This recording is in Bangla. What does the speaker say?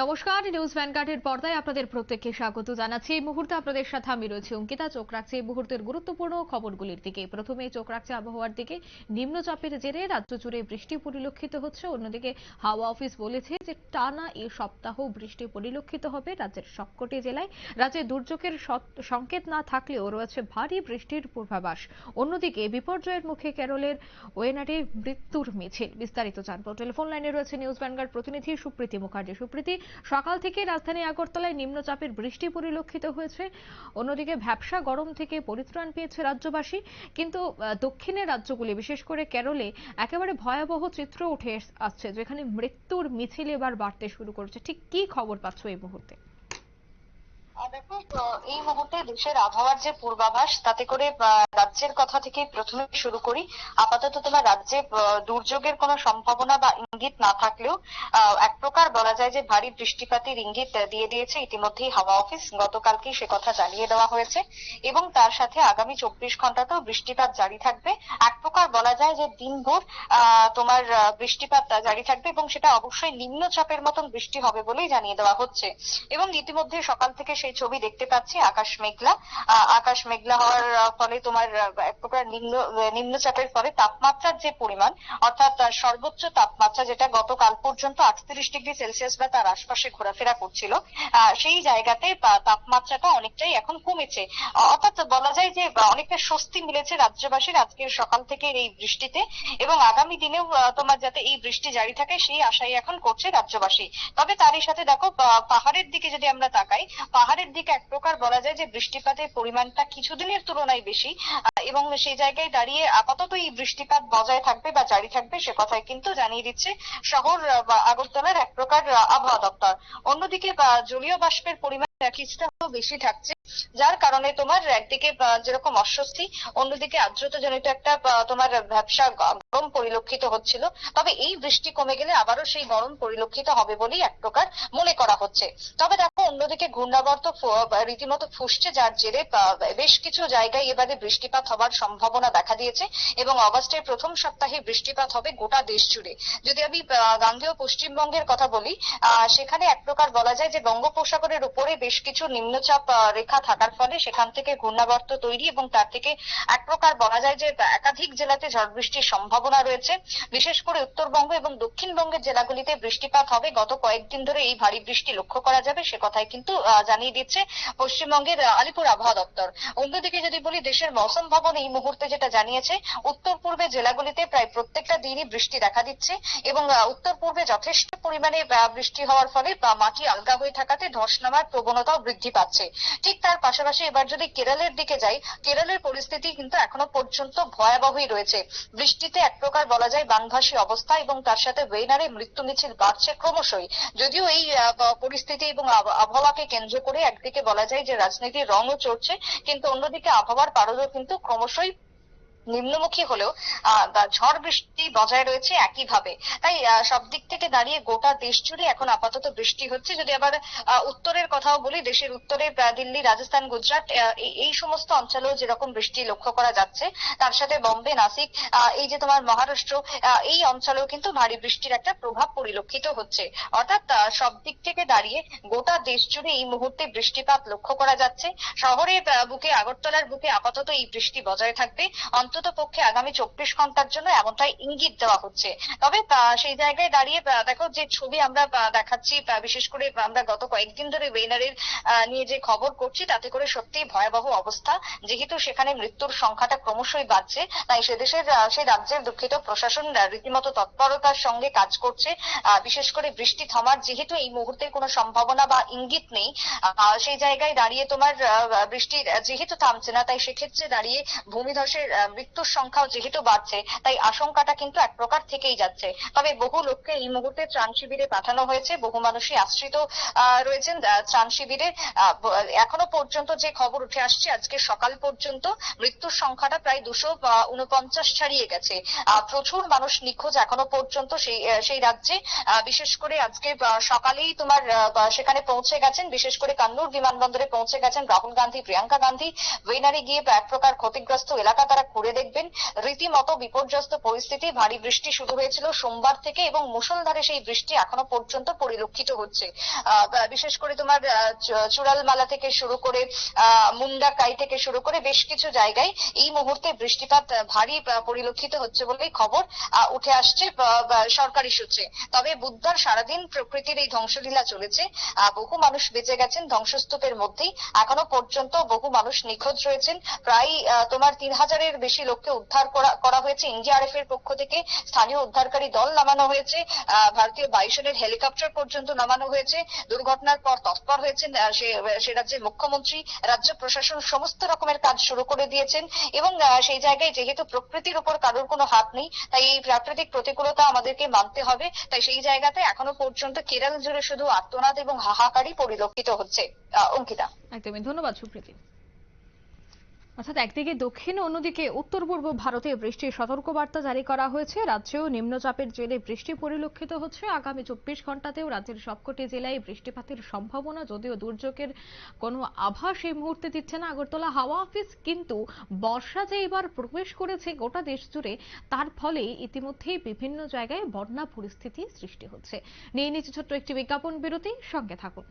নমস্কার নিউজ ভ্যানগার্ডের পর্দায় আপনাদের প্রত্যেককে স্বাগত জানাচ্ছি। এই মুহূর্তে আপনাদের সাথে আমি রয়েছি অঙ্কিতা। চোখ রাখছি এই মুহূর্তের গুরুত্বপূর্ণ খবরগুলির দিকে। প্রথমে চোখ রাখছে আবহাওয়ার দিকে। নিম্নচাপের জেরে রাজ্য জুড়ে বৃষ্টি পরিলক্ষিত হচ্ছে। অন্যদিকে হাওয়া অফিস বলেছে যে, টানা এই সপ্তাহ বৃষ্টি পরিলক্ষিত হবে রাজ্যের সবকটি জেলায়। রাজ্যে দুর্যোগের সংকেত না থাকলেও রয়েছে ভারী বৃষ্টির পূর্বাভাস। অন্যদিকে বিপর্যয়ের মুখে কেরলের ওয়েনারে মৃত্যুর মিছিল। বিস্তারিত জানব। টেলিফোন লাইনে রয়েছে নিউজ ভ্যানগার্ড প্রতিনিধি সুপ্রীতি মুখার্জি। সুপ্রীতি সকাল থেকে রাজধানী আগরতলায় নিম্নচাপের বৃষ্টি পরিলক্ষিত হয়েছে। অন্যদিকে ভ্যাবসা গরম থেকে পরিত্রাণ পেয়েছে রাজ্যবাসী। কিন্তু দক্ষিণের রাজ্যগুলি, বিশেষ করে কেরলে, একেবারে ভয়াবহ চিত্র উঠে আসছে, যেখানে মৃত্যুর মিছিল এবার বাড়তে শুরু করেছে। ঠিক কি খবর পাচ্ছ এই মুহূর্তে? এই মুহূর্তে দেশের আবহাওয়ার যে পূর্বাভাস, তাতে করে রাজ্যের কথা থেকে প্রথমে শুরু করি। আপাতত তোমার রাজ্যে দুর্যোগের কোনো সম্ভাবনা বা ইঙ্গিত না থাকলেও এক প্রকার বলা যায় যে ভারী বৃষ্টিপাতের ইঙ্গিত দিয়ে দিয়েছে ইতিমধ্যেই হাওয়া অফিস। গতকালকেই সে কথা জানিয়ে দেওয়া হয়েছে এবং তার সাথে আগামী চব্বিশ ঘন্টাতেও বৃষ্টিপাত জারি থাকবে। এক প্রকার বলা যায় যে দিনভর তোমার বৃষ্টিপাত জারি থাকবে এবং সেটা অবশ্যই নিম্নচাপের মতন বৃষ্টি হবে বলেই জানিয়ে দেওয়া হচ্ছে। এবং ইতিমধ্যে সকাল থেকে সেই ছবি দেখতে পাচ্ছি আকাশ মেঘলা। আকাশ মেঘলা হওয়ার ফলে তোমার এক প্রকার নিম্ন নিম্নচাপের ফলে তাপমাত্রার যে পরিমাণ, অর্থাৎ সর্বোচ্চ তাপমাত্রা যেটা গতকাল পর্যন্ত আটত্রিশ ডিগ্রি সেলসিয়াস বা তার আশপাশে ঘোরাফেরা করছিল সেই জায়গাতে তাপমাত্রাটা অনেকটাই এখন কমেছে। অর্থাৎ বলা যায় যে অনেকটা স্বস্তি মিলেছে রাজ্যবাসীর আজকের সকাল থেকে এই বৃষ্টিতে এবং আগামী দিনেও তোমার যাতে এই বৃষ্টি জারি থাকে সেই আশাই এখন করছে রাজ্যবাসী। তবে তারই সাথে দেখো পাহাড়ের দিকে যদি আমরা তাকাই, পাহাড়ের দিকে এক প্রকার বলা যায় যে বৃষ্টিপাতের পরিমাণটা কিছুদিনের তুলনায় বেশি। এবং সেই জায়গায় দাঁড়িয়ে আপাতত এই বৃষ্টিপাত বজায় থাকবে বা জারি থাকবে সে কথাই কিন্তু জানিয়ে দিচ্ছে শহর বা আগরতলার এক প্রকার আবহাওয়া দপ্তর। অন্যদিকে জলীয় বাষ্পের পরিমাণ কিছুটা বেশি থাকছে, যার কারণে তোমার একদিকে যেরকম অস্বস্তি, অন্যদিকে আর্দ্রতাজনিত একটা তোমার ব্যবসা গরম পরিলক্ষিত হচ্ছিল। তবে এই বৃষ্টি কমে গেলে আবারও সেই গরম পরিলক্ষিত হবে বলেই এক প্রকার মনে করা হচ্ছে। তবে দেখো, অন্যদিকে ঘূর্ণাবর্ত রীতিমতো ফুসছে, যার জেরে বেশ কিছু জায়গায় এবারে বৃষ্টিপাত হবার সম্ভাবনা দেখা দিয়েছে এবং অগস্টের প্রথম সপ্তাহে বৃষ্টিপাত হবে গোটা দেশ জুড়ে। যদি আমি গাঙ্গেয় পশ্চিমবঙ্গের কথা বলি সেখানে এক প্রকার বলা যায় যে বঙ্গোপসাগরের উপরে বেশ কিছু নিম্নচাপ রেখা থাকার ফলে সেখান থেকে ঘূর্ণাবর্ত তৈরি এবং তার থেকে এক প্রকার বলা যায় যে একাধিক জেলাতে ঝড় বৃষ্টির সম্ভাবনা রয়েছে। বিশেষ করে উত্তরবঙ্গ এবং দক্ষিণবঙ্গের জেলাগুলিতে বৃষ্টিপাত হবে। গত কয়েকদিন ধরে এই ভারী বৃষ্টি লক্ষ্য করা যাবে, সে কথাই কিন্তু জানিয়ে দিচ্ছে পশ্চিমবঙ্গের আলিপুর আবহাওয়া দপ্তর। অন্যদিকে যদি বলি, দেশের মৌসুম ভবন এই মুহূর্তে যেটা জানিয়েছে, উত্তর পূর্বে জেলাগুলিতে প্রায় প্রত্যেকটা দিনই বৃষ্টি দেখা দিচ্ছে এবং উত্তর পূর্বে যথেষ্ট পরিমাণে বৃষ্টি হওয়ার ফলে মাটি আলগা হয়ে থাকাতে ধস নামার প্রবণতাও বৃদ্ধি পাচ্ছে। ঠিক তার পাশাপাশি এবার যদি কেরলের দিকে যাই, কেরলের পরিস্থিতি কিন্তু এখনও পর্যন্ত ভয়াবহই রয়েছে। বৃষ্টিতে এক প্রকার বলা যায় বানভাসী অবস্থা এবং তার সাথে ওয়েনারে মৃত্যু মিছিল বাড়ছে ক্রমশই। যদিও এই পরিস্থিতি এবং আবহাওয়াকে কেন্দ্র করে একদিকে বলা যায় যে রাজনীতির রঙও চড়ছে, কিন্তু অন্যদিকে আবহাওয়ার পারদও কিন্তু ক্রমশই নিম্নমুখী হলেও ঝড় বৃষ্টি বজায় রয়েছে একইভাবে। তাই সব দিক থেকে দাঁড়িয়ে গোটা দেশ জুড়ে এখন আপাতত বৃষ্টি হচ্ছে। যদি আবার উত্তরের কথাও বলি, দেশের উত্তরে দিল্লি, রাজস্থান, গুজরাট এই- সমস্ত অঞ্চলেও যেরকম বৃষ্টি লক্ষ্য করা যাচ্ছে, তার সাথে বম্বে, নাসিক এই যে তোমার মহারাষ্ট্র এই অঞ্চলেও কিন্তু ভারী বৃষ্টির একটা প্রভাব পরিলক্ষিত হচ্ছে। অর্থাৎ সব দিক থেকে দাঁড়িয়ে গোটা দেশ জুড়ে এই মুহূর্তে বৃষ্টিপাত লক্ষ্য করা যাচ্ছে। শহরের বুকে, আগরতলার বুকে আপাতত এই বৃষ্টি বজায় থাকবে। অন্তত পক্ষে আগামী চব্বিশ ঘণ্টার জন্য এমনটাই ইঙ্গিত দেওয়া হচ্ছে। তবে সেই জায়গায় দাঁড়িয়ে দেখো যে ছবি আমরা দেখাচ্ছি বিশেষ করে আমরা গত কয়েকদিন ধরে ওয়েনারের নিয়ে যে খবর করছি, তাতে করে সত্যি ভয়াবহ অবস্থা। যেহেতু সেখানে মৃত্যুর সংখ্যাটা ক্রমশই বাড়ছে, তাই সে দেশের সেই রাজ্যের দুঃখিত প্রশাসন রীতিমতো তৎপরতার সঙ্গে কাজ করছে। বিশেষ করে বৃষ্টি থামার যেহেতু এই মুহূর্তে কোনো সম্ভাবনা বা ইঙ্গিত নেই সেই জায়গায় দাঁড়িয়ে তোমার বৃষ্টি যেহেতু থামছে না, তাই সেক্ষেত্রে দাঁড়িয়ে ভূমিধসের মৃত্যুর সংখ্যাও যেহেতু বাড়ছে, তাই আশঙ্কাটা কিন্তু এক প্রকার থেকেই যাচ্ছে। তবে বহু লোককে এই মুহূর্তে ত্রাণ শিবিরে পাঠানো হয়েছে, বহু মানুষই আশ্রিত রয়েছেন ত্রাণ শিবিরে। এখনও পর্যন্ত যে খবর উঠে আসছে, আজকে সকাল পর্যন্ত মৃত্যুর সংখ্যাটা প্রায় দুশো উনপঞ্চাশ ছাড়িয়ে গেছে। প্রচুর মানুষ নিখোঁজ এখনও পর্যন্ত সেই সেই রাজ্যে। বিশেষ করে আজকে সকালেই তোমার সেখানে পৌঁছে গেছেন, বিশেষ করে কান্নুর বিমানবন্দরে পৌঁছে গেছেন রাহুল গান্ধী, প্রিয়াঙ্কা গান্ধী। ওয়েনারে গিয়ে এক প্রকার ক্ষতিগ্রস্ত এলাকা তারা ঘুরে দেখবেন, রীতিমতো বিপর্যস্ত পরিস্থিতি, ভারী বৃষ্টি শুরু হয়েছিল সোমবার থেকে এবং মুষলধারে সেই বৃষ্টি এখনও পর্যন্ত পরিলক্ষিত হচ্ছে। বিশেষ করে তোমার চূড়ালমালা থেকে শুরু করে মুন্ডাকাই থেকে শুরু করে বেশ কিছু জায়গায় এই মুহূর্তে বৃষ্টিপাত ভারী পরিলক্ষিত হচ্ছে বলেই খবর উঠে আসছে সরকারি সূত্রে। তবে বুধবার সারাদিন প্রকৃতির এই ধ্বংসলীলা চলেছে। বহু মানুষ বেঁচে গেছেন, ধ্বংসস্তূপের মধ্যেই। এখনও পর্যন্ত বহু মানুষ নিখোঁজ রয়েছেন। প্রায় তোমার তিন হাজারের বেশি লোককে উদ্ধার করা হয়েছে। এনডিআরএফ এর পক্ষ থেকে স্থানীয় উদ্ধারকারী দল নামানো হয়েছে। ভারতীয় বায়ুসেনার হেলিকপ্টার পর্যন্ত নামানো হয়েছে। দুর্ঘটনার পর তৎপর হয়েছেন সে রাজ্যের মুখ্যমন্ত্রী, রাজ্য প্রশাসন সমস্ত রকমের কাজ শুরু করে দিয়েছেন এবং সেই জায়গায় যেহেতু প্রকৃতির উপর কারোর কোনো হাত নেই, তাই এই প্রাকৃতিক প্রতিকূলতা আমাদেরকে মানতে হবে। তাই সেই জায়গাতে এখনও পর্যন্ত কেরল জুড়ে শুধু আর্তনাদ এবং হাহাকারই পরিলক্ষিত হচ্ছে। অঙ্কিতা। একদমই। ধন্যবাদ, সুপ্রীতি। অর্থাৎ একদিকে দক্ষিণ, অন্যদিকে উত্তর পূর্ব ভারতে বৃষ্টির সতর্কবার্তা জারি করা হয়েছে। রাজ্যেও নিম্নচাপের জেরে বৃষ্টি পরিলক্ষিত হচ্ছে। আগামী চব্বিশ ঘন্টাতেও রাজ্যের সবকটি জেলায় বৃষ্টিপাতের সম্ভাবনা, যদিও দুর্যোগের কোনো আভাস এই মুহূর্তে দিচ্ছে না আগরতলা হাওয়া অফিস, কিন্তু বর্ষা যে এবার প্রবেশ করেছে গোটা দেশ জুড়ে, তার ফলে ইতিমধ্যেই বিভিন্ন জায়গায় বন্যা পরিস্থিতি সৃষ্টি হচ্ছে। নিয়ে নিচ্ছে ছোট্ট একটি বিজ্ঞাপন বিরতি, সঙ্গে থাকুন।